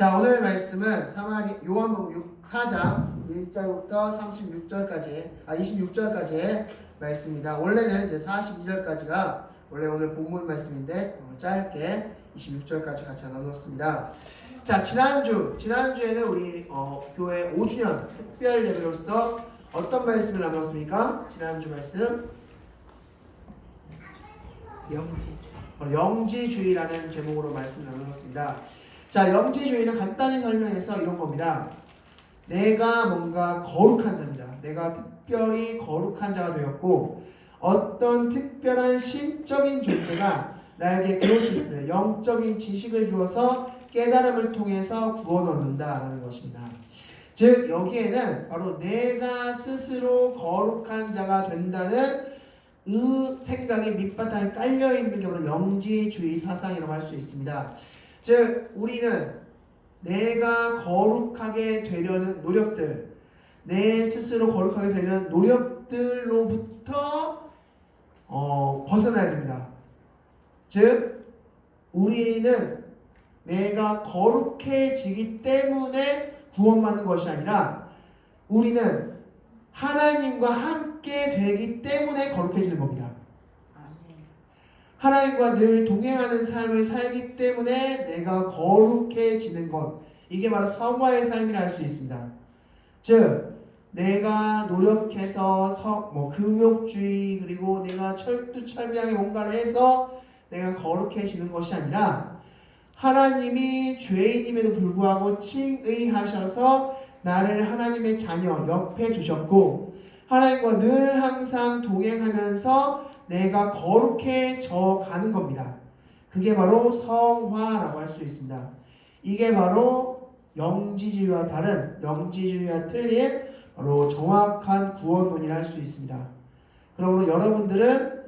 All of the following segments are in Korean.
자, 오늘 말씀은 사마리 요한복음 6, 4장 1절부터 36절까지 아 26절까지의 말씀입니다. 원래는 이제 42절까지가 원래 오늘 본문 말씀인데 어, 짧게 26절까지 같이 나눴습니다. 자, 지난주 지난주에는 우리 어, 교회 5주년 특별 예배로서 어떤 말씀을 나눴습니까? 지난주 말씀 영지주. 바로 영지주의라는 제목으로 말씀 나누었습니다. 자, 영지주의는 간단히 설명해서 이런 겁니다. 내가 뭔가 거룩한 자입니다. 내가 특별히 거룩한 자가 되었고 어떤 특별한 신적인 존재가 나에게 그노시스, 영적인 지식을 주어서 깨달음을 통해서 구원 얻는다라는 것입니다. 즉 여기에는 바로 내가 스스로 거룩한 자가 된다는 이 생각이 밑바탕에 깔려 있는 게 바로 영지주의 사상이라고 할 수 있습니다. 즉 우리는 내가 거룩하게 되려는 노력들, 내 스스로 거룩하게 되려는 노력들로부터 어, 벗어나야 됩니다. 즉 우리는 내가 거룩해지기 때문에 구원받는 것이 아니라 우리는 하나님과 함께 되기 때문에 거룩해지는 겁니다. 하나님과 늘 동행하는 삶을 살기 때문에 내가 거룩해지는 것. 이게 바로 성화의 삶이라 할 수 있습니다. 즉, 내가 노력해서 서, 뭐 금욕주의 그리고 내가 철두철미하게 뭔가를 해서 내가 거룩해지는 것이 아니라 하나님이 죄인임에도 불구하고 칭의하셔서 나를 하나님의 자녀 옆에 두셨고 하나님과 늘 항상 동행하면서 내가 거룩해져 가는 겁니다. 그게 바로 성화라고 할 수 있습니다. 이게 바로 영지주의와 다른 영지주의와 틀린 바로 정확한 구원론이라 할 수 있습니다. 그러므로 여러분들은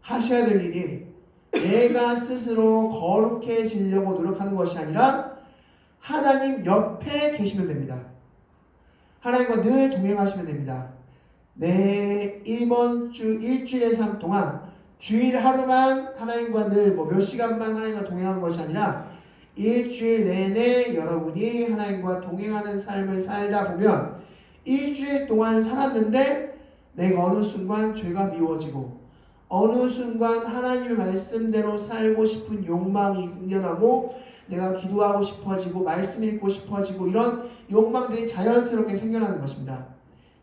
하셔야 될 일이 내가 스스로 거룩해지려고 노력하는 것이 아니라 하나님 옆에 계시면 됩니다. 하나님과 늘 동행하시면 됩니다. 내 이번 주 일주일의 삶 동안 주일 하루만 하나님과 늘 뭐 몇 시간만 하나님과 동행하는 것이 아니라 일주일 내내 여러분이 하나님과 동행하는 삶을 살다 보면 일주일 동안 살았는데 내가 어느 순간 죄가 미워지고 어느 순간 하나님의 말씀대로 살고 싶은 욕망이 생겨나고 내가 기도하고 싶어지고 말씀 읽고 싶어지고 이런 욕망들이 자연스럽게 생겨나는 것입니다.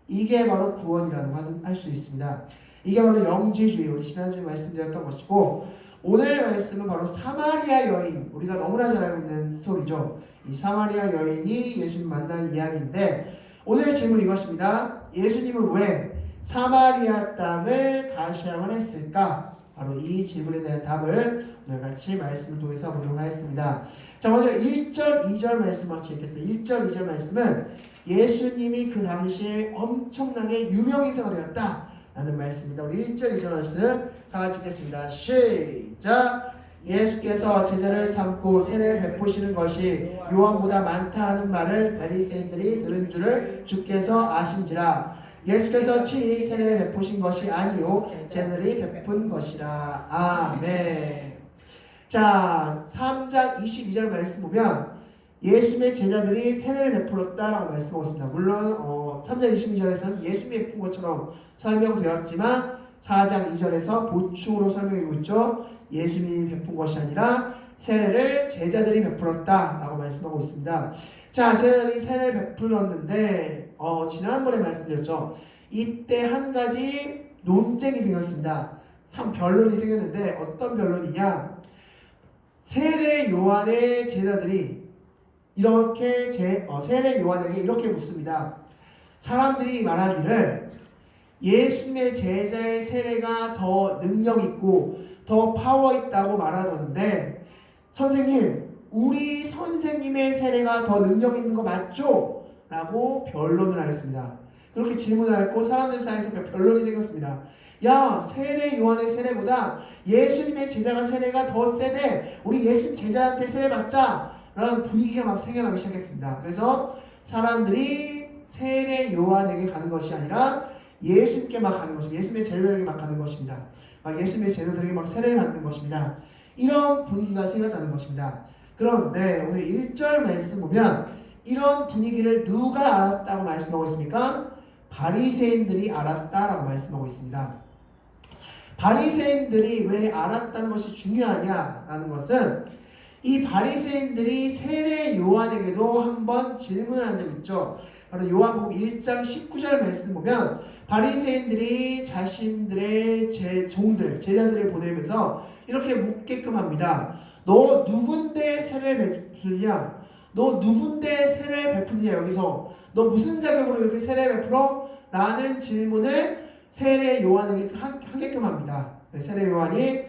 이게 바로 구원이라고 할수 있습니다. 이게 바로 영지주의 우리 지난주에 말씀드렸던 것이고 오늘 말씀은 바로 사마리아 여인 우리가 너무나 잘 알고 있는 스토리죠. 이 사마리아 여인이 예수님 만난 이야기인데 오늘의 질문 이것입니다. 예수님은 왜 사마리아 땅을 가시야만 했을까? 바로 이 질문에 대한 답을 오늘 같이 말씀을 통해서 보도록 하겠습니다. 자, 먼저 1절, 2절 말씀 같이 읽겠습니다. 1절, 2절 말씀은 예수님이 그 당시에 엄청나게 유명 인사가 되었다. 라는 말씀입니다. 우리 1절, 2절 말씀 다 같이 읽겠습니다. 시작! 예수께서 제자를 삼고 세례를 베푸시는 것이 요한보다 많다 하는 말을 바리새인들이 들은 줄을 주께서 아신지라 예수께서 친히 세례를 베푸신 것이 아니요 제자들이 베푼 것이라 아멘 자 3장 22절 말씀 보면 예수님의 제자들이 세례를 베풀었다라고 말씀하고 있습니다 물론 어, 3장 22절에서는 예수님이 베푼 것처럼 설명되었지만 4장 2절에서 보충으로 설명하고 있죠 예수님이 베푼 것이 아니라 세례를 제자들이 베풀었다라고 말씀하고 있습니다. 자, 제자들이 세례를 베풀었는데 어, 지난번에 말씀드렸죠. 이때 한 가지 논쟁이 생겼습니다. 참 변론이 생겼는데 어떤 변론이냐? 세례 요한의 제자들이 이렇게 제, 어, 세례 요한에게 이렇게 묻습니다. 사람들이 말하기를 예수님의 제자의 세례가 더 능력 있고 더 파워 있다고 말하던데 선생님 우리 선생님의 세례가 더 능력 있는 거 맞죠? 라고 변론을 하였습니다. 그렇게 질문을 했고 사람들 사이에서 변론이 생겼습니다. 야 세례 요한의 세례보다 예수님의 제자가 세례가 더 세대 우리 예수님 제자한테 세례 받자 라는 분위기가 막 생겨나기 시작했습니다. 그래서 사람들이 세례 요한에게 가는 것이 아니라 예수님께 막 가는 것입니다. 예수님의 제자들에게 막 가는 것입니다. 막 예수님의 제자들에게 막 세례를 받는 것입니다. 이런 분위기가 생겼다는 것입니다. 그런데 오늘 1절 말씀 보면 이런 분위기를 누가 알았다고 말씀하고 있습니까? 바리새인들이 알았다라고 말씀하고 있습니다. 바리새인들이 왜 알았다는 것이 중요하냐라는 것은 이 바리새인들이 세례 요한에게도 한번 질문을 한 적이 있죠. 바로 요한복음 1장 19절 말씀 보면 바리새인들이 자신들의 제 종들 제자들을 보내면서 이렇게 묻게끔 합니다. 너 누군데 세례를 베풀냐? 너 누군데 세례를 베푸느냐 여기서 너 무슨 자격으로 이렇게 세례를 베풀어? 라는 질문을 세례 요한에게 하- 하게끔 합니다. 세례 요한이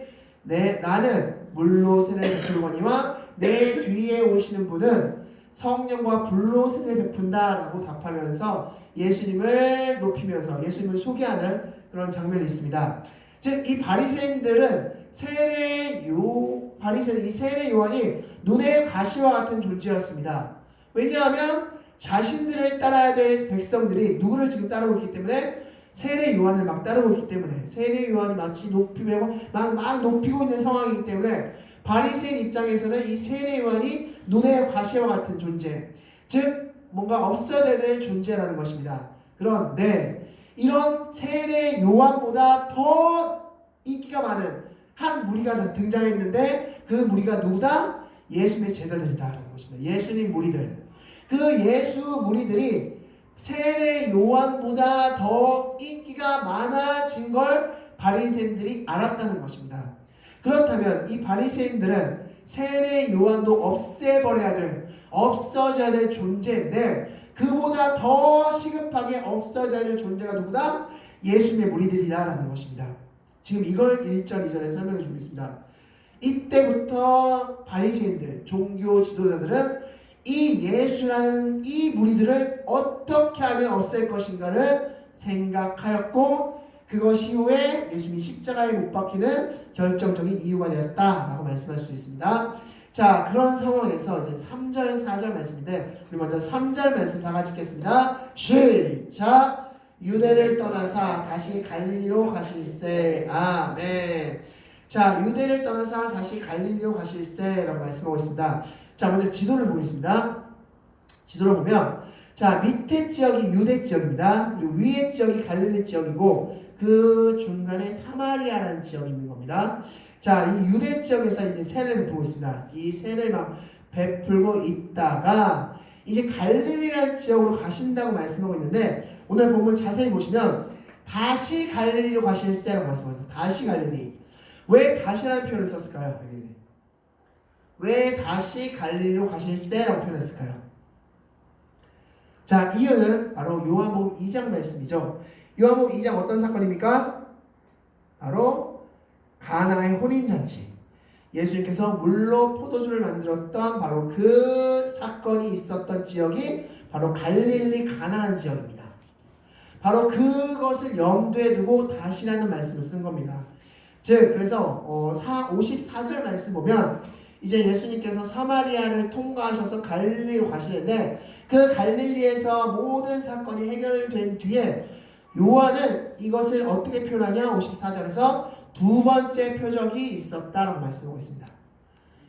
내 나는 물로 세례를 베풀거니와 내 뒤에 오시는 분은 성령과 불로 세례를 베푼다라고 답하면서 예수님을 높이면서 예수님을 소개하는 그런 장면이 있습니다. 즉 이 바리새인들은 세례 요 바리새 이 세례 요한이 눈의 가시와 같은 존재였습니다. 왜냐하면 자신들을 따라야 될 백성들이 누구를 지금 따르고 있기 때문에 세례 요한을 막 따르고 있기 때문에 세례 요한이 마치 높이며 막, 막 높이고 있는 상황이기 때문에 바리새인 입장에서는 이 세례 요한이 눈의 가시와 같은 존재, 즉 뭔가 없어져야 될 존재라는 것입니다. 그런데 이런 세례 요한보다 더 인기가 많은 한 무리가 등장했는데 그 무리가 누구다? 예수님의 제자들이다라는 것입니다. 예수님 무리들. 그 예수 무리들이 세례 요한보다 더 인기가 많아진 걸 바리새인들이 알았다는 것입니다. 그렇다면 이 바리새인들은 세례 요한도 없애버려야 될, 없어져야 될 존재인데 그보다 더 시급하게 없어져야 될 존재가 누구다? 예수님의 무리들이다라는 것입니다. 지금 이걸 1절, 2절에 설명해 주고 있습니다. 이때부터 바리새인들, 종교 지도자들은 이 예수라는 이 무리들을 어떻게 하면 없앨 것인가를 생각하였고 그것 이 후에 예수님이 십자가에 못 박히는 결정적인 이유가 되었다라고 말씀할 수 있습니다. 자 그런 상황에서 이제 3절 4절 말씀인데 우리 먼저 3절 말씀 다 같이 읽겠습니다. 시작 유대를 떠나사 다시 갈릴리로 가실세 아멘 자 유대를 떠나사 다시 갈릴리로 가실세라고 말씀하고 있습니다. 자 먼저 지도를 보겠습니다. 지도를 보면 자 밑에 지역이 유대 지역입니다. 그리고 위에 지역이 갈릴리 지역이고 그 중간에 사마리아라는 지역이 있는 겁니다. 자, 이 유대 지역에서 이제 세례를 보고 있습니다. 이 세례를 막 베풀고 있다가 이제 갈릴리라는 지역으로 가신다고 말씀하고 있는데 오늘 본문 자세히 보시면 다시 갈릴리로 가실세라고 말씀하셨어요. 다시 갈릴리. 왜 다시라는 표현을 썼을까요? 왜 다시 갈릴리로 가실세라고 표현했을까요? 자, 이유는 바로 요한복음 2장 말씀이죠. 요한복음 2장 어떤 사건입니까? 바로 가나의 혼인 잔치. 예수님께서 물로 포도주를 만들었던 바로 그 사건이 있었던 지역이 바로 갈릴리 가나안 지역입니다. 바로 그것을 염두에 두고 다시라는 말씀을 쓴 겁니다. 즉 그래서 어, 4, 54절 말씀 보면 이제 예수님께서 사마리아를 통과하셔서 갈릴리로 가시는데 그 갈릴리에서 모든 사건이 해결된 뒤에 요한은 이것을 어떻게 표현하냐 54절에서 두 번째 표적이 있었다라고 말씀하고 있습니다.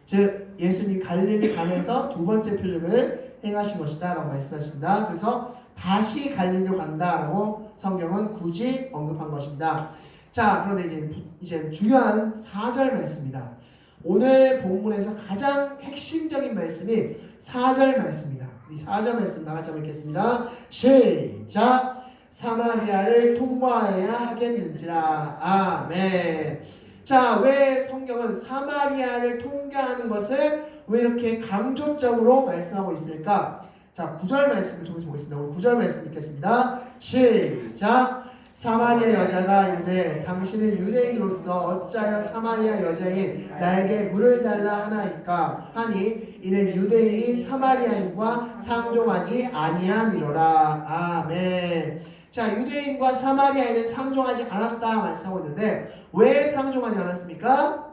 즉 예수님 갈릴리 강에서 두 번째 표적을 행하신 것이다라고 말씀하십니다. 그래서 다시 갈릴리로 간다라고 성경은 굳이 언급한 것입니다. 자 그런데 이제 이제 중요한 4절 말씀입니다. 오늘 본문에서 가장 핵심적인 말씀이 4절 말씀입니다. 이 4절 말씀 다 같이 읽겠습니다. 시작. 사마리아를 통과해야 하겠는지라. 아멘. 자, 왜 성경은 사마리아를 통과하는 것을 왜 이렇게 강조적으로 말씀하고 있을까? 자, 9절 말씀을 통해서 보겠습니다. 오늘 9절 말씀 읽겠습니다. 시작. 사마리아 여자가 이르되 당신은 유대인으로서 어찌하여 사마리아 여자인 나에게 물을 달라 하나이까? 하니 이는 유대인이 사마리아인과 상종하지 아니함이로라. 아멘. 자 유대인과 사마리아인은 상종하지 않았다 말씀하고 있는데 왜 상종하지 않았습니까?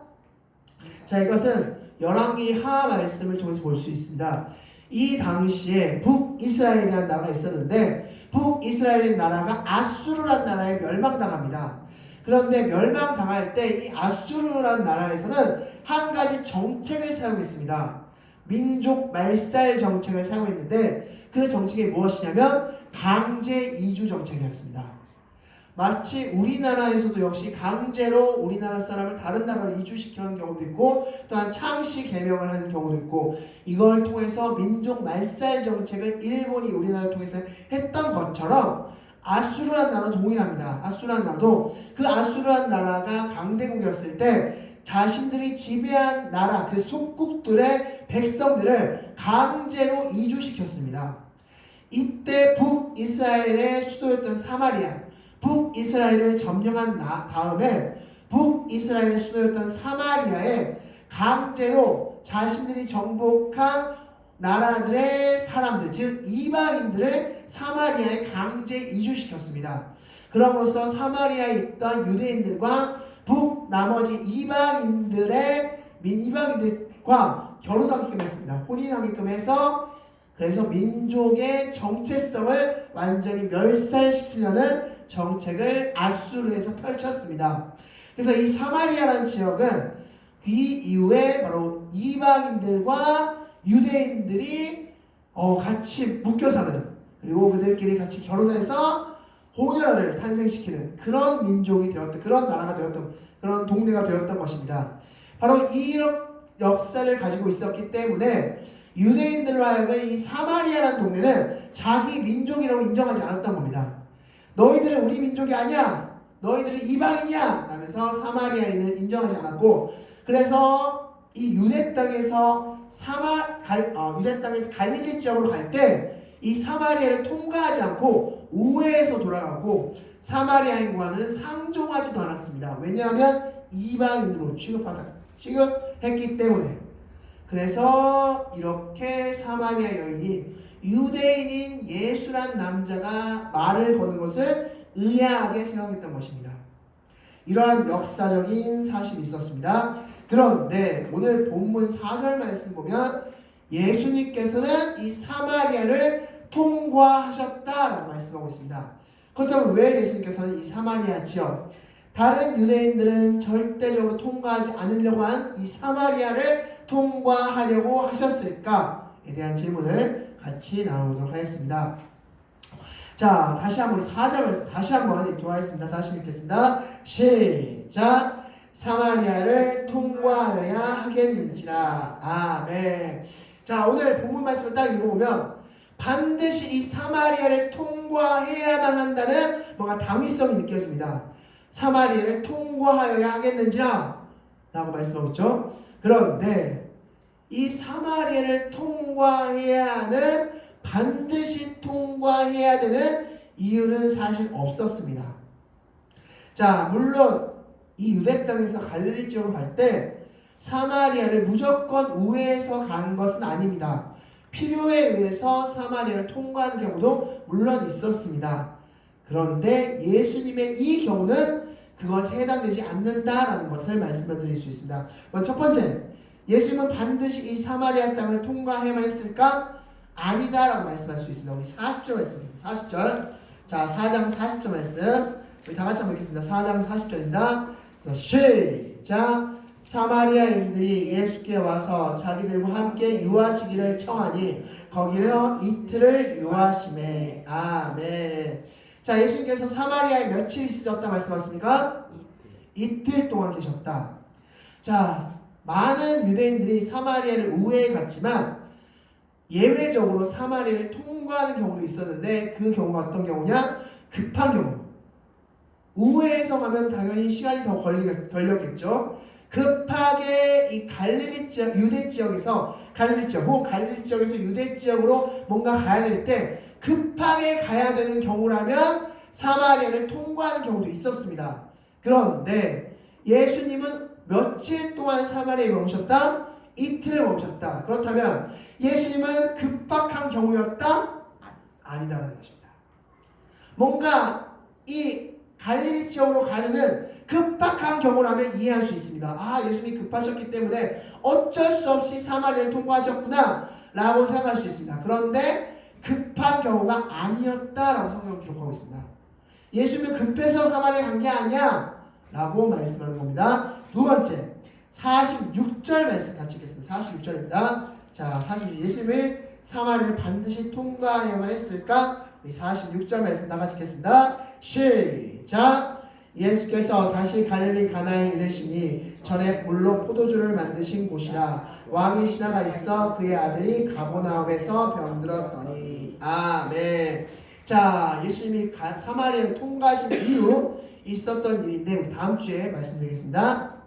자 이것은 열왕기 하 말씀을 통해서 볼 수 있습니다. 이 당시에 북이스라엘이라는 나라가 있었는데 북이스라엘 나라가 아수르란 나라에 멸망당합니다. 그런데 멸망당할 때 이 아수르란 나라에서는 한 가지 정책을 사용했습니다. 민족 말살 정책을 사용했는데 그 정책이 무엇이냐면 강제 이주 정책이었습니다. 마치 우리나라에서도 역시 강제로 우리나라 사람을 다른 나라로 이주시키는 경우도 있고 또한 창씨 개명을 하는 경우도 있고 이걸 통해서 민족 말살 정책을 일본이 우리나라를 통해서 했던 것처럼 아수르한 나라는 동일합니다. 아수르한 나라도 그 아수르한 나라가 강대국이었을 때 자신들이 지배한 나라 그 속국들의 백성들을 강제로 이주시켰습니다. 이때 북이스라엘의 수도였던 사마리아 북이스라엘을 점령한 나- 다음에 북이스라엘의 수도였던 사마리아에 강제로 자신들이 정복한 나라들의 사람들, 즉 이방인들을 사마리아에 강제 이주시켰습니다. 그럼으로써 사마리아에 있던 유대인들과 북 나머지 이방인들의 민 이방인들과 결혼하게끔 했습니다. 혼인하게끔 해서 그래서 민족의 정체성을 완전히 멸살시키려는 정책을 아수르에서 펼쳤습니다. 그래서 이 사마리아라는 지역은 그 이후에 바로 이방인들과 유대인들이 어, 같이 묶여 사는 그리고 그들끼리 같이 결혼해서 혼혈을 탄생시키는 그런 민족이 되었던 그런 나라가 되었던 그런 동네가 되었던 것입니다. 바로 이 역사를 가지고 있었기 때문에 유대인들로 하여금 이 사마리아라는 동네는 자기 민족이라고 인정하지 않았던 겁니다. 너희들은 우리 민족이 아니야. 너희들은 이방인이야. 라면서 사마리아인을 인정하지 않았고 그래서 이 유대 땅에서 사마 갈 어, 유대 땅에서 갈릴리 지역으로 갈 때 이 사마리아를 통과하지 않고 우회해서 돌아가고 사마리아인과는 상종하지도 않았습니다. 왜냐하면 이방인으로 취급하다 취급했기 때문에 그래서 이렇게 사마리아 여인이 유대인인 예수란 남자가 말을 거는 것을 의아하게 생각했던 것입니다. 이러한 역사적인 사실이 있었습니다. 그런데 오늘 본문 4절 말씀 보면 예수님께서는 이 사마리아를 통과하셨다라고 말씀하고 있습니다. 그렇다면 왜 예수님께서는 이 사마리아 지역 다른 유대인들은 절대적으로 통과하지 않으려고 한 이 사마리아를 통과하려고 하셨을까에 대한 질문을 같이 나눠보도록 하겠습니다. 자, 다시 한번 4절 말씀 다시 한번 읽도록하겠습니다. 다시 읽겠습니다. 시작. 사마리아를 통과하여야 하겠는지라. 아멘. 자, 오늘 본문 말씀을 딱 읽어보면 반드시 이 사마리아를 통과해야만 한다는 뭔가 당위성이 느껴집니다. 사마리아를 통과하여야 하겠는지라 라고 말씀하고 있죠. 그런데 이 사마리아를 통과해야 하는 반드시 통과해야 되는 이유는 사실 없었습니다. 자, 물론 이 유대 땅에서 갈릴리 지역으로 갈 때 사마리아를 무조건 우회해서 간 것은 아닙니다. 필요에 의해서 사마리아를 통과하는 경우도 물론 있었습니다. 그런데 예수님의 이 경우는 그것에 해당되지 않는다라는 것을 말씀을 드릴 수 있습니다. 첫 번째, 예수님은 반드시 이 사마리아 땅을 통과해야만 했을까? 아니다라고 말씀할 수 있습니다. 우리 40절 말씀입니다. 40절. 자, 4장 40절 말씀. 우리 다 같이 한번 읽겠습니다. 4장 40절입니다. 시작. 사마리아인들이 예수께 와서 자기들과 함께 유하시기를 청하니 거기를 이틀을 유하심에 아멘. 자 예수님께서 사마리아에 며칠 있으셨다 말씀하셨습니까? 이틀 동안 계셨다. 자 많은 유대인들이 사마리아를 우회해 갔지만 예외적으로 사마리아를 통과하는 경우도 있었는데 그 경우가 어떤 경우냐? 급한 경우. 우회해서 가면 당연히 시간이 더 걸리, 걸렸겠죠. 급하게 이 갈릴리 지역, 유대 지역에서 갈릴리 지역, 혹 갈릴리 지역에서 유대 지역으로 뭔가 가야 될 때 급하게 가야 되는 경우라면 사마리아를 통과하는 경우도 있었습니다. 그런데 예수님은 며칠 동안 사마리아에 머무셨다? 이틀을 머무셨다. 그렇다면 예수님은 급박한 경우였다? 아니다라는 것입니다. 뭔가 이 갈릴리 지역으로 가는 급박한 경우라면 이해할 수 있습니다. 아, 예수님이 급하셨기 때문에 어쩔 수 없이 사마리아를 통과하셨구나 라고 생각할 수 있습니다. 그런데 급한 경우가 아니었다라고 성경은 기록하고 있습니다. 예수님은 급해서 사마리아 간게 아니야 라고 말씀하는 겁니다. 두 번째, 46절 말씀 같이 읽겠습니다. 46절입니다. 자, 사실 예수님이 사마리를 반드시 통과해야만 했을까? 우리 46절 말씀 다 같이 읽겠습니다. 시작! 예수께서 다시 갈릴리 가나에 이르시니 전에 물로 포도주를 만드신 곳이라 왕의 신하가 있어 그의 아들이 가보나움에서 병들었더니 아멘. 자, 예수님이 가- 사마리아를 통과하신 이후 있었던 일인데 다음 주에 말씀드리겠습니다.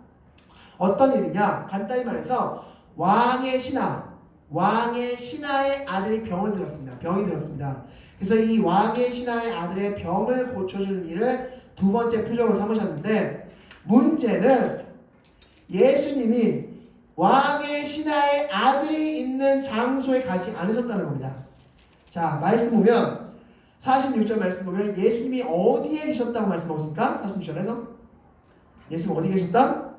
어떤 일이냐? 간단히 말해서 왕의 신하, 왕의 신하의 아들이 병을 들었습니다. 병이 들었습니다. 그래서 이 왕의 신하의 아들의 병을 고쳐주는 일을 두 번째 표적으로 삼으셨는데 문제는 예수님이 왕의 신하의 아들이 있는 장소에 가지 않으셨다는 겁니다. 자, 말씀 보면 46절 말씀 보면 예수님이 어디에 계셨다고 말씀하고 있습니까? 46절에서 예수님 어디 계셨다?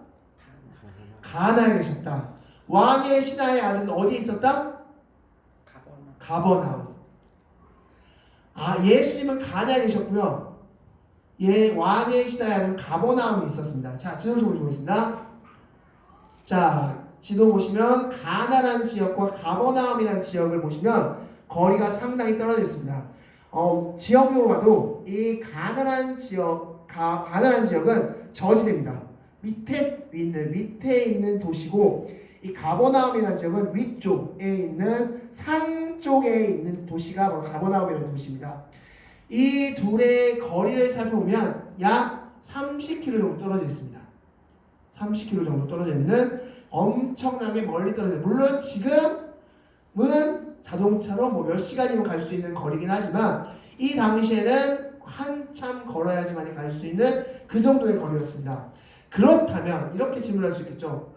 가나에 계셨다. 왕의 신하의 아들은 어디에 있었다? 가버나움. 아, 예수님은 가나에 계셨고요. 예, 왕의 신하의 아들은 가버나움에 있었습니다. 자, 지도 좀 보겠습니다. 자, 지도 보시면 가나라는 지역과 가버나움이라는 지역을 보시면 거리가 상당히 떨어져 있습니다. 어, 지역으로 봐도 이 가나라는 지역, 가, 가나라는 지역은 저지대입니다. 밑에 있는 밑에 있는 도시고 이 가버나움이라는 지역은 위쪽에 있는 산 쪽에 있는 도시가 바로 가버나움이라는 도시입니다. 이 둘의 거리를 살펴보면 약 30km 정도 떨어져 있습니다. 30km 정도 떨어져 있는 엄청나게 멀리 떨어져 물론 지금은 자동차로 뭐 몇 시간이면 갈 수 있는 거리긴 하지만 이 당시에는 한참 걸어야지만 갈 수 있는 그 정도의 거리였습니다. 그렇다면 이렇게 질문할 수 있겠죠.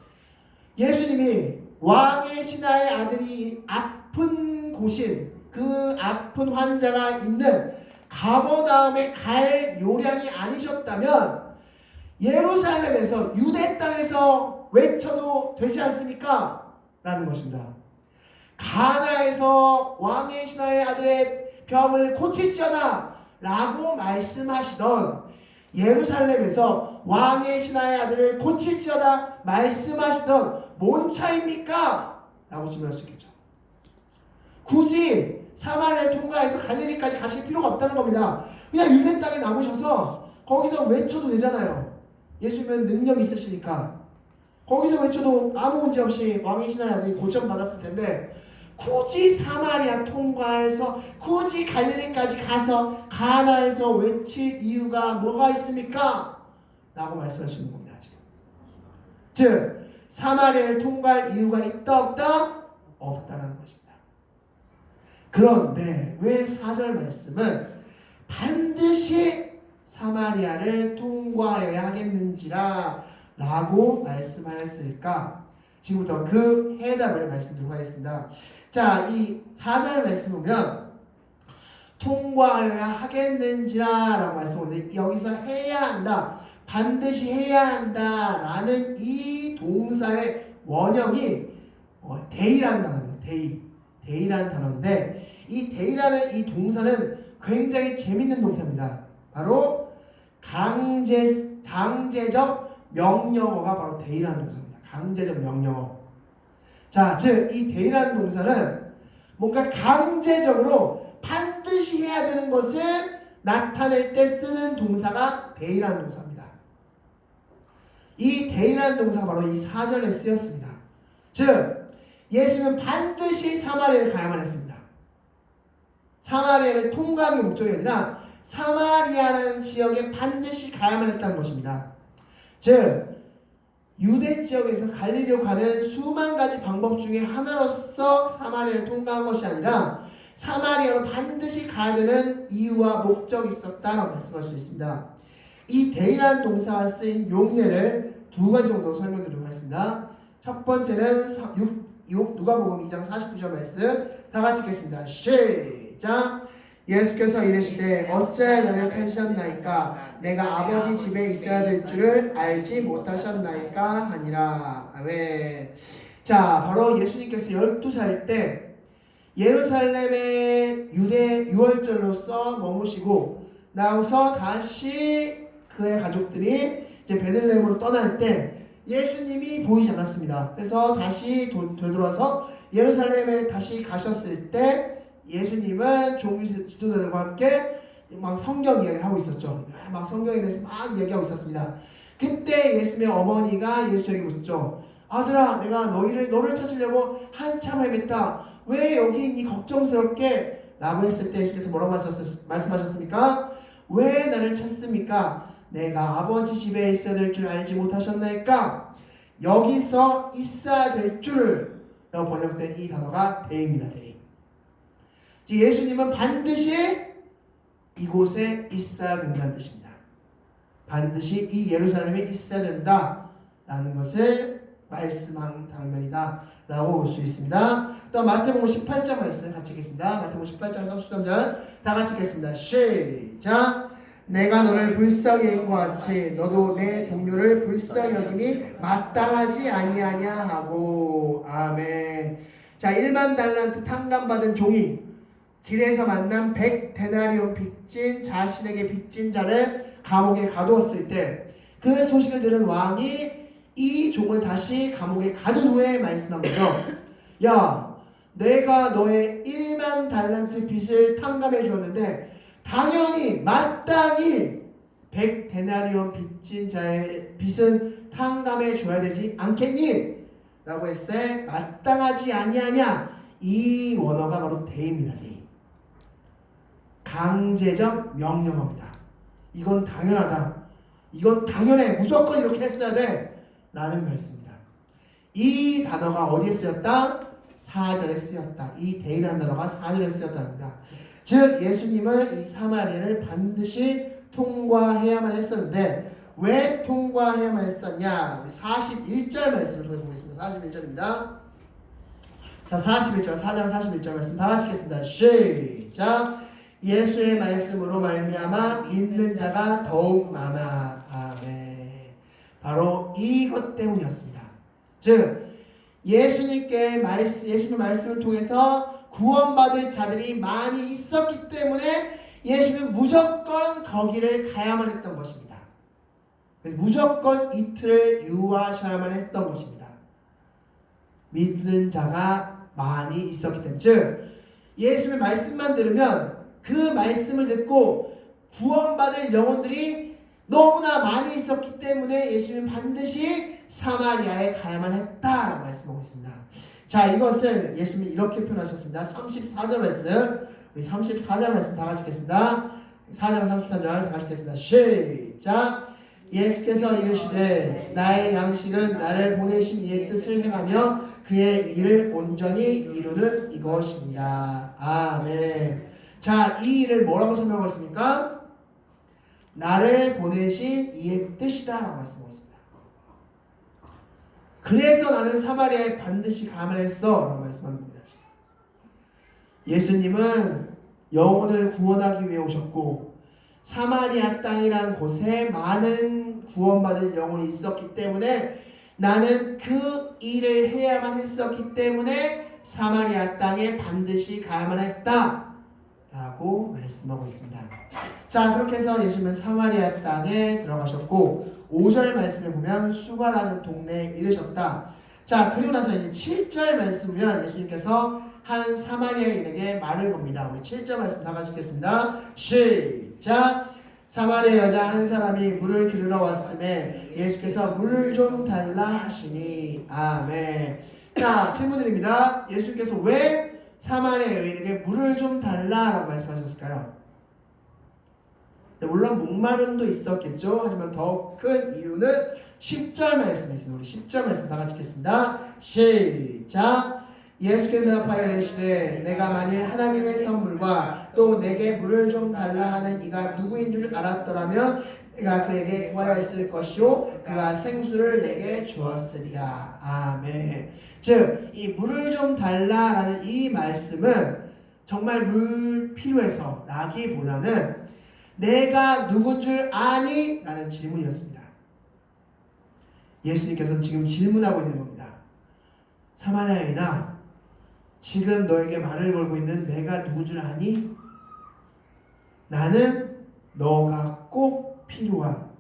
예수님이 왕의 신하의 아들이 아픈 곳인 그 아픈 환자가 있는 가버나움에 갈 요량이 아니셨다면 예루살렘에서 유대 땅에서 외쳐도 되지 않습니까? 라는 것입니다. 가나에서 왕의 신하의 아들의 병을 고칠지어다 라고 말씀하시던 예루살렘에서 왕의 신하의 아들을 고칠지어다 말씀하시던 뭔 차입니까? 라고 질문할 수 있겠죠. 굳이 사마리아를 통과해서 갈릴리까지 가실 필요가 없다는 겁니다. 그냥 유대 땅에 남으셔서 거기서 외쳐도 되잖아요. 예수님은 능력 있으시니까 거기서 외쳐도 아무 문제 없이 왕의 신하의 아들이 고점 받았을 텐데 굳이 사마리아 통과해서 굳이 갈릴리까지 가서 가나에서 외칠 이유가 뭐가 있습니까? 라고 있는 겁니다. 지금. 즉 사마리아를 통과할 이유가 있다 없다? 없다라는 것입니다. 그런데 왜 4절 말씀은 반드시 사마리아를 통과해야 하겠는지라 라고 말씀하였을까? 지금부터 그 해답을 말씀드리도록 하겠습니다. 자, 이 4절 말씀 보면 통과해야 하겠는지라 라고 말씀하는데 여기서 해야 한다. 반드시 해야 한다. 라는 이 동사의 원형이 어, 데이라는 단어입니다. 데이. 데이라는 단어인데 이 데이라는 이 동사는 굉장히 재밌는 동사입니다. 바로 강제 강제적 명령어가 바로 데이라는 동사입니다. 강제적 명령어. 자, 즉이 데이라는 동사는 뭔가 강제적으로 반드시 해야 되는 것을 나타낼 때 쓰는 동사가 데이라는 동사입니다. 이 데이라는 동사가 바로 이 4절에 쓰였습니다. 즉 예수는 반드시 사마리아를 가야만 했습니다. 사마리아를 통과하는 게 목적이 아니라 사마리아라는 지역에 반드시 가야만 했다는 것입니다. 즉 유대 지역에서 갈리로 가는 수만 가지 방법 중에 하나로서 사마리아를 통과한 것이 아니라 사마리아로 반드시 가야 되는 이유와 목적이 있었다라고 말씀할 수 있습니다. 이 데이라는 동사가 쓰인 용례를 두 가지 정도 설명드리도록 하겠습니다. 첫 번째는 6, 6 누가복음 2장 49절 말씀 다 같이 읽겠습니다. 시작. 예수께서 이르시되 어찌하여 나를 찾으셨나이까 내가 아버지 집에 있어야 될 줄을 알지 못하셨나이까 하니라. 아멘. 자, 바로 예수님께서 12살 때 예루살렘의 유대 유월절로서 머무시고 나와서 다시 그의 가족들이 이제 베들레헴으로 떠날 때 예수님이 보이지 않았습니다. 그래서 다시 도, 되돌아서 예루살렘에 다시 가셨을 때 예수님은 종교 지도자들과 함께 막 성경 이야기를 하고 있었죠. 막 성경에 대해서 막 얘기하고 있었습니다. 그때 예수님의 어머니가 예수에게 묻죠. 아들아, 내가 너희를 너를 찾으려고 한참 헤맸다. 왜 여기 있니 걱정스럽게? 라고 했을 때 예수께서 뭐라고 말씀하셨- 말씀하셨습니까? 왜 나를 찾습니까? 내가 아버지 집에 있어야 될 줄 알지 못하셨나이까? 여기서 있어야 될 줄을 번역된 이 단어가 대입니다. 대입. 예수님은 반드시 이곳에 있어야 된다는 뜻입니다. 반드시 이 예루살렘에 있어야 된다 라는 것을 말씀한 장면이다 라고 볼 수 있습니다. 또 마태복음 18장 말씀 같이 읽겠습니다. 마태복음 18장 33절 다 같이 읽겠습니다. 시작. 내가 너를 불쌍히 여긴 것 같이 너도 내 동료를 불쌍히 여김이 마땅하지 아니하냐 하고 아멘. 자, 1만 달란트 탕감받은 종이 길에서 만난 100 데나리온 빚진 자신에게 빚진 자를 감옥에 가두었을 때 그 소식을 들은 왕이 이 종을 다시 감옥에 가둔 후에 말씀한 거죠. 야, 내가 너의 1만 달란트 빚을 탕감해 주었는데 당연히 마땅히 100 데나리온 빚진 자의 빚은 탕감해 줘야 되지 않겠니? 라고 했을 때 마땅하지 아니하냐? 이 원어가 바로 대입니다. 대입. 강제적 명령어입니다. 이건 당연하다. 이건 당연해. 무조건 이렇게 했어야 돼. 라는 말씀입니다. 이 단어가 어디에 쓰였다? 4절에 쓰였다. 이 대이라는 단어가 4절에 쓰였답니다. 즉 예수님은 이 사마리아를 반드시 통과해야만 했었는데 왜 통과해야만 했었냐? 우리 41절 말씀을 통해서 보겠습니다. 41절입니다. 자, 41절, 4장 41절 말씀 다 같이 읽겠습니다. 시작. 예수의 말씀으로 말미암아 믿는 자가 더욱 많아. 아멘. 바로 이것 때문이었습니다. 즉 예수님께 말씀, 예수님의 말씀을 통해서 구원받을 자들이 많이 있었기 때문에 예수님은 무조건 거기를 가야만 했던 것입니다. 그래서 무조건 이틀을 유하셔야만 했던 것입니다. 믿는 자가 많이 있었기 때문에 즉 예수님의 말씀만 들으면 그 말씀을 듣고 구원받을 영혼들이 너무나 많이 있었기 때문에 예수님은 반드시 사마리아에 가야만 했다라고 말씀하고 있습니다. 자, 이것을 예수님이 이렇게 표현하셨습니다. 34절 말씀. 우리 34절 말씀 다 같이 읽겠습니다. 4장 33절 다 같이 읽겠습니다. 시작. 예수께서 이르시되 나의 양식은 나를 보내신 이의 뜻을 행하며 그의 일을 온전히 이루는 이것이니라. 아멘. 자, 이 일을 뭐라고 설명하고 있습니까? 나를 보내신 이의 뜻이다 라고 말씀하고 있습니다. 그래서 나는 사마리아에 반드시 가면 했어 라고 말씀합니다. 예수님은 영혼을 구원하기 위해 오셨고 사마리아 땅이란 곳에 많은 구원받을 영혼이 있었기 때문에 나는 그 일을 해야만 했었기 때문에 사마리아 땅에 반드시 가야만 했다. 라고 말씀하고 있습니다. 자, 그렇게 해서 예수님은 사마리아 땅에 들어가셨고 5절 말씀을 보면 수가라는 동네에 이르셨다. 자, 그리고 나서 이제 7절 말씀을 예수님께서 한 사마리아인에게 말을 겁니다. 우리 7절 말씀 다 같이 읽겠습니다. 시작. 사마리아 여자 한 사람이 물을 기르러 왔음에 예수께서 물을 좀 달라 하시니 아멘. 자, 질문 드립니다. 예수님께서 왜 사마리아 여인에게 물을 좀 달라라고 말씀하셨을까요? 네, 물론 목마름도 있었겠죠. 하지만 더 큰 이유는 10절 말씀이 있습니다. 우리 10절 말씀 다 같이 읽겠습니다. 시작. 예수께서 대답하여 이르시되 내가 만일 하나님의 선물과 또 내게 물을 좀 달라 하는 이가 누구인 줄 알았더라면 내가 그에게 구하였을 것이요 그가 생수를 내게 주었으리라. 아멘. 즉, 이 물을 좀 달라라는 이 말씀은 정말 물 필요해서 라기보다는 내가 누군 줄 아니? 라는 질문이었습니다. 예수님께서는 지금 질문하고 있는 겁니다. 사마리아인아, 지금 너에게 말을 걸고 있는 내가 누군 줄 아니? 나는 너가 꼭 필요한,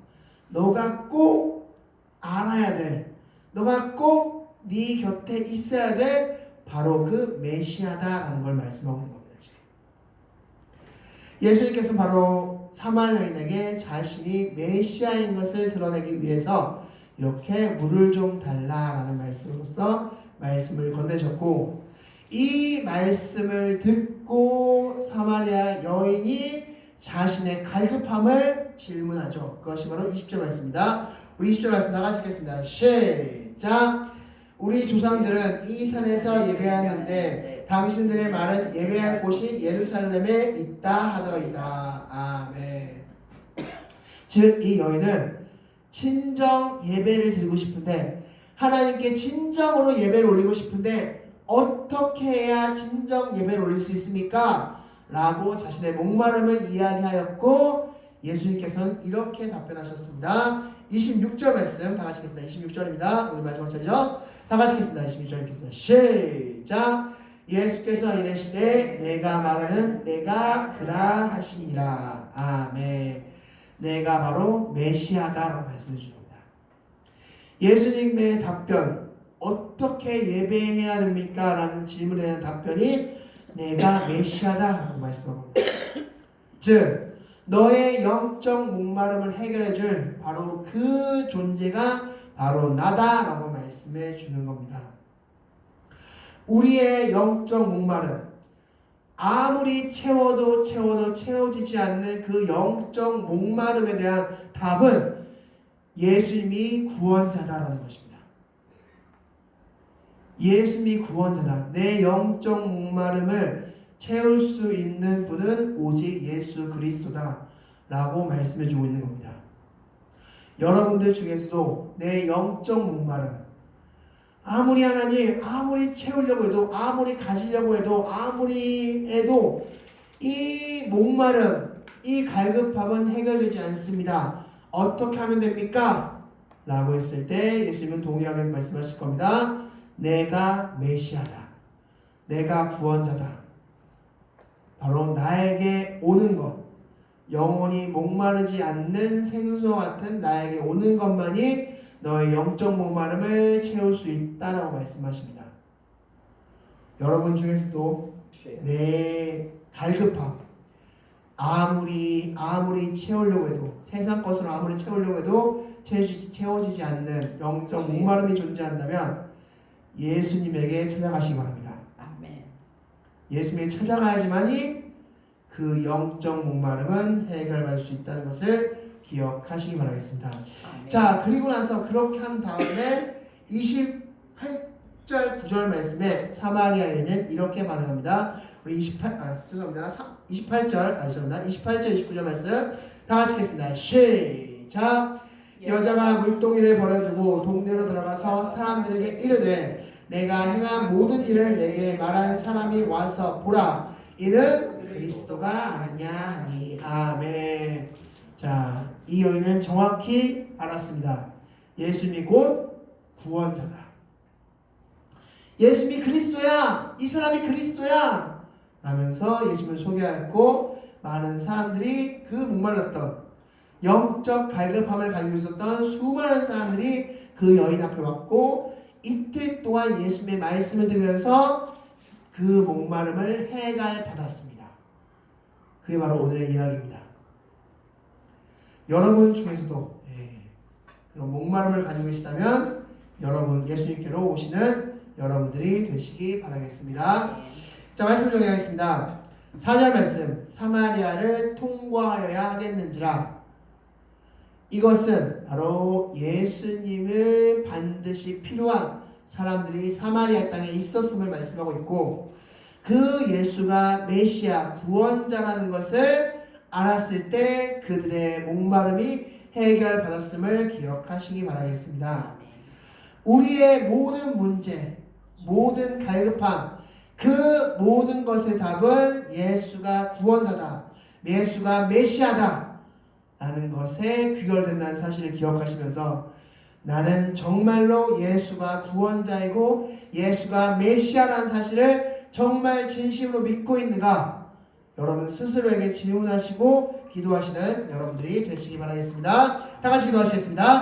너가 꼭 알아야 될, 너가 꼭 네 곁에 있어야 될 바로 그 메시아다라는 걸 말씀하고 있는 겁니다. 예수님께서 바로 사마리아인에게 자신이 메시아인 것을 드러내기 위해서 이렇게 물을 좀 달라라는 말씀으로써 말씀을 건네셨고 이 말씀을 듣고 사마리아 여인이 자신의 갈급함을 질문하죠. 그것이 바로 20절 말씀입니다. 우리 20절 말씀 나가시겠습니다. 시작. 우리 조상들은 이 산에서 예배하는데 당신들의 말은 예배할 곳이 예루살렘에 있다 하더이다. 아멘. 즉 이 여인은 친정 예배를 드리고 싶은데 하나님께 진정으로 예배를 올리고 싶은데 어떻게 해야 진정 예배를 올릴 수 있습니까? 라고 자신의 목마름을 이야기하였고 예수님께서는 이렇게 답변하셨습니다. 26절 말씀 다 같이 읽겠습니다. 26절입니다. 오늘 마지막 절이죠. 다 같이 읽겠습니다. 26절 읽겠습니다. 시작. 예수께서 이르시되 내가 말하는 내가 그라 하시니라. 아멘. 내가 바로 메시아다라고 말씀해 주십니다. 예수님의 답변 어떻게 예배해야 됩니까? 라는 질문에 대한 답변이 내가 메시아다라고 말씀합니다. 즉 너의 영적 목마름을 해결해 줄 바로 그 존재가 바로 나다라고 말씀해 주는 겁니다. 우리의 영적 목마름 아무리 채워도 채워도 채워지지 않는 그 영적 목마름에 대한 답은 예수님이 구원자다라는 것입니다. 예수님이 구원자다. 내 영적 목마름을 채울 수 있는 분은 오직 예수 그리스도다. 라고 말씀해 주고 있는 겁니다. 여러분들 중에서도 내 영적 목마름, 아무리 하나님, 아무리 채우려고 해도, 아무리 가지려고 해도, 아무리 해도, 이 목마름, 이 갈급함은 해결되지 않습니다. 어떻게 하면 됩니까? 라고 했을 때 예수님은 동일하게 말씀하실 겁니다. 내가 메시아다. 내가 구원자다. 바로 나에게 오는 것. 영원히 목마르지 않는 생수와 같은 나에게 오는 것만이 너의 영적 목마름을 채울 수 있다라고 말씀하십니다. 여러분 중에서도 내 갈급함 아무리 아무리 채우려고 해도 세상 것으로 아무리 채우려고 해도 채워지지, 채워지지 않는 영적 목마름이 존재한다면 예수님에게 찾아가시기 바랍니다. 아멘. 예수님에게 찾아가야지만이 그 영적 목마름은 해결할 수 있다는 것을 기억하시기 바라겠습니다. 아멘. 자, 그리고 나서 그렇게 한 다음에 28절 9절 말씀에 사마리아인은 이렇게 반응합니다. 우리 28, 아, 죄송합니다. 28절, 아, 죄송합니다. 28절, 29절 말씀 다 같이 읽겠습니다. 시작! 여자가 물동이를 버려두고 동네로 들어가서 사람들에게 이르되 내가 행한 모든 일을 내게 말하는 사람이 와서 보라. 이는 그리스도가 아니냐 하니 아멘. 자, 이 여인은 정확히 알았습니다. 예수님이 곧 구원자다. 예수님이 그리스도야. 이 사람이 그리스도야. 라면서 예수님을 소개하였고 많은 사람들이 그 목말랐던 영적 갈급함을 가지고 있었던 수많은 사람들이 그 여인 앞에 왔고 이틀 동안 예수님의 말씀을 들으면서 그 목마름을 해갈받았습니다. 그게 바로 오늘의 이야기입니다. 여러분 중에서도 예, 그런 목마름을 가지고 계시다면 여러분 예수님께로 오시는 여러분들이 되시기 바라겠습니다. 자 말씀 정리하겠습니다. 4절 말씀 사마리아를 통과하여야 하겠는지라 이것은 바로 예수님을 반드시 필요한 사람들이 사마리아 땅에 있었음을 말씀하고 있고 그 예수가 메시아 구원자라는 것을 알았을 때 그들의 목마름이 해결받았음을 기억하시기 바라겠습니다. 우리의 모든 문제, 모든 갈급함, 그 모든 것의 답은 예수가 구원자다. 예수가 메시아다. 라는 것에 귀결된다는 사실을 기억하시면서 나는 정말로 예수가 구원자이고 예수가 메시아라는 사실을 정말 진심으로 믿고 있는가? 여러분 스스로에게 질문하시고 기도하시는 여러분들이 되시기 바라겠습니다. 다 같이 기도하시겠습니다.